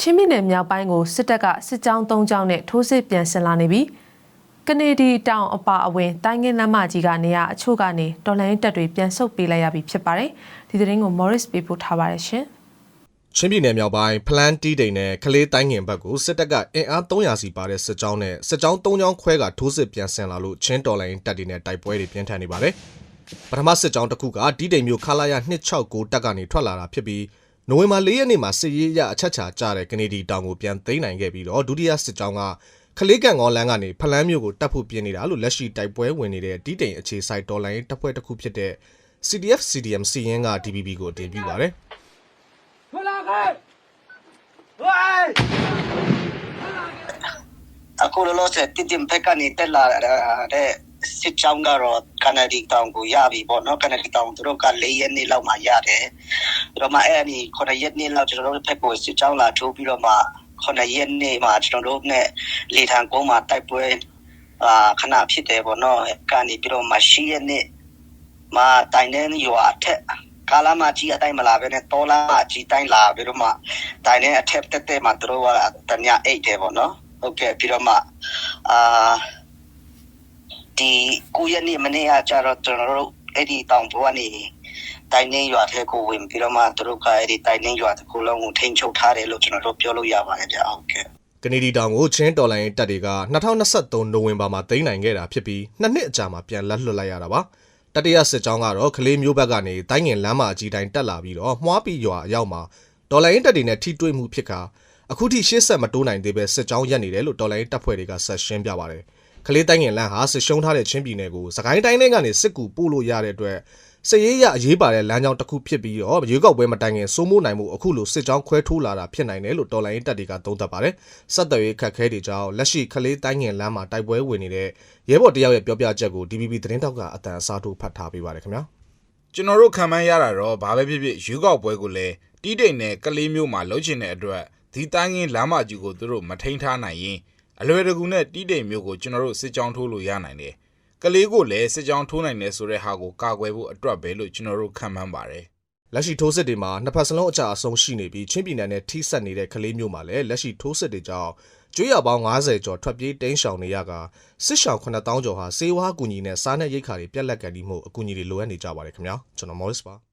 ချင်းပြည်နယ်မြောက်ပိုင်းကိုစစ်တပ်ကစစ်ကြောင်း၃ကြောင်းနဲ့ထိုးစစ်ပြန်ဆင်လာနေပြီးကနေဒီတောင်အပါအဝင်တိုင်းငင်းလမ်းမကြီးကနေရအချို့ကနေတော်လိုင်းတပ်တွေပြန်ဆုတ်ပေးလိုက်ရပြီဖြစ်ပါတယ်ဒီသတင်းကို Morris ပေးပို့ထားပါတယ်ရှင်ချင်းပြည်နယ်မြောက်ပိုင်းဖလန်တီးတိန်နဲ့ကလေးတိုင်းငင်ဘက်ကိုစစ်တပ်ကအင်အား300စီပါတဲ့စစ်ကြောင်းနဲ့စစ်ကြောင်း3ကြောင်းခွဲကထိုးစစ်ပြန်ဆင်လာလို့ချင်းတော်လိုင်းတပ်တွေနဲ့တိုက်ပွဲတွေပြင်းထန်နေပါတယ်။ပထမစစ်ကြောင်းတစ်ခုကတီးတိန်မြို့ခလာရ269တပ်ကနေထွက်လာတာဖြစ်ပြီး နိုဝင်ဘာ၄ရက်နေ့မှာစစ်ရေးအရအချက်ချာကျတဲ့ကနေဒီတောင်ကိုပြန်သိမ်းနိုင်ခဲ့ပြီးတော့ဒုတိယစစ်ကြောင်းကခလေးကန်ကောလမ်းကနေဖလန်းမြို့ကိုတပ်ဖို့ပြင်နေတာလို့လက်ရှိတိုက်ပွဲဝင်နေတဲ့တီးတိမ်အခြေစိုက်တော်လိုင်းတပ်ဖွဲ့တစ်ခုဖြစ်တဲ့ CDF CDM စီရင်က DBB ကိုအတင်ပြပါတယ်။ဖလာခိုင်ဝိုင်းအခုလောလောဆယ်တည်တင်ဖက်ကနေတက်လာတဲ့ စစ်ချောင်းကတော့ကနေဒီတောင်ကိုရပြီပေါ့နော်ကနေဒီတောင်သူတို့က၄ရက်နေ့လောက်မှရတယ်ပြီးတော့မှအဲ့ဒီ9ရက်နေ့လောက်ကျွန်တော်တို့ဖက်ကိုစစ်ချောင်းလာထိုးပြီးတော့မှ9ရက်နေ့မှာကျွန်တော်တို့နဲ့လေထံကုန်းမှာတိုက်ပွဲအာခဏဖြစ်တယ်ပေါ့နော်ကနေပြီးတော့မှ10ရက်နေ့မှာတိုင်တဲ့ရွာအထက်ကာလာမကြီးအတိုင်းမလာပဲနဲ့တောလာမကြီးတိုင်းလာပြီးတော့မှတိုင်တဲ့အထက်တက်တက်မှာသူတို့ကတ냐အိတ်တယ်ပေါ့နော်ဟုတ်ကဲ့ပြီးတော့မှအာ ဒီကိုရနေ့မနေ့ကကျတော့ကျွန်တော်တို့အဲ့ဒီတောင်ပေါ်ကနေတိုင်းနေရွာထဲကိုဝင်ပြီးတော့မှသူတို့ကအဲ့ဒီတိုင်းနေရွာတစ်ခုလုံးကိုထိန်းချုပ်ထားတယ်လို့ကျွန်တော်တို့ပြောလို့ရပါတယ်ဗျဟုတ်ကဲ့ကနေဒီတောင်ကိုချင်းတော်လိုင်းတပ်တွေက2023နိုဝင်ဘာမှာသိမ်းနိုင်ခဲ့တာဖြစ်ပြီးနှစ်နှစ်အကြာမှာပြန်လက်လွတ်လိုက်ရတာပါတတိယစစ်ကြောင်းကတော့ကလေးမျိုးဘက်ကနေတိုင်းငင်လမ်းမအကြီးတိုင်းတက်လာပြီးတော့မွှားပီရွာအရောက်မှာတော်လိုင်းတပ်တွေနဲ့ထိတွေ့မှုဖြစ်ခါအခုထိရှေ့ဆက်မတိုးနိုင်သေးပဲစစ်ကြောင်းရက်နေတယ်လို့တော်လိုင်းတပ်ဖွဲ့တွေကဆက်ရှင်းပြပါတယ် ကလေးတိုင်းငင်လမ်းဟာစစ်ရှုံးထားတဲ့ချင်းပြည်နယ်ကိုစကိုင်းတိုင်းထဲကနေစစ်ကူပို့လို့ရတဲ့အတွက်စစ်ရေးရအရေးပါတဲ့လမ်းကြောင်းတစ်ခုဖြစ်ပြီးတော့ရွေးကောက်ပွဲမတိုင်ခင်စိုးမိုးနိုင်မှုအခုလိုစစ်ကြောင်းခွဲထိုးလာတာဖြစ်နိုင်တယ်လို့တော်လိုင်းတပ်တွေကသုံးသပ်ပါတယ်။ဆက်သွယ်ရေးခက်ခဲတွေကြောင့်လက်ရှိကလေးတိုင်းငင်လမ်းမှာတိုက်ပွဲဝင်နေတဲ့ရဲဘော်တယောက်ရဲ့ပြောပြချက်ကို DBB သတင်းတောက်ကအတန်အစားထိုးဖတ်ထားပေးပါတယ်ခင်ဗျာကျွန်တော်တို့ခံမှန်းရတာတော့ဘာပဲဖြစ်ဖြစ်ရွေးကောက်ပွဲကိုလည်းတီးတိန်နဲ့ကလေးမျိုးမှာလှုပ်ချင်တဲ့အတွက်ဒီတိုင်းရင်းလမ်းမကြီးကိုသူတို့မထိန်ထားနိုင်ရင် အလွယ်တကူနဲ့တီးတိန်မျိုးကိုကျွန်တော်တို့စစ်ကြောင်းထိုးလို့ရနိုင်တယ်။ကလေးကိုလည်းစစ်ကြောင်းထိုးနိုင်တယ်ဆိုတဲ့ဟာကိုကာကွယ်ဖို့အတွက်ပဲလို့ကျွန်တော်တို့ခံမှန်းပါတယ်။လက်ရှိထိုးစစ်တွေမှာနှစ်ဖက်စလုံးအကြအဆုံးရှိနေပြီးချင်းပြည်နယ်နဲ့ထိစပ်နေတဲ့ကလေးမျိုးမှာလည်းလက်ရှိထိုးစစ်တွေကြောင့်ကျွေးရပေါင်း90ကျော်ထွက်ပြေးတိမ်းရှောင်နေရကစစ်ရှောင်9000ကျော်ဟာစေဝါအကူအညီနဲ့စားနပ်ရိက္ခာတွေပြက်လက်ကန်ပြီးမှုအကူအညီတွေလိုအပ်နေကြပါတယ်ခင်ဗျာကျွန်တော်မော်ရစ်ပါ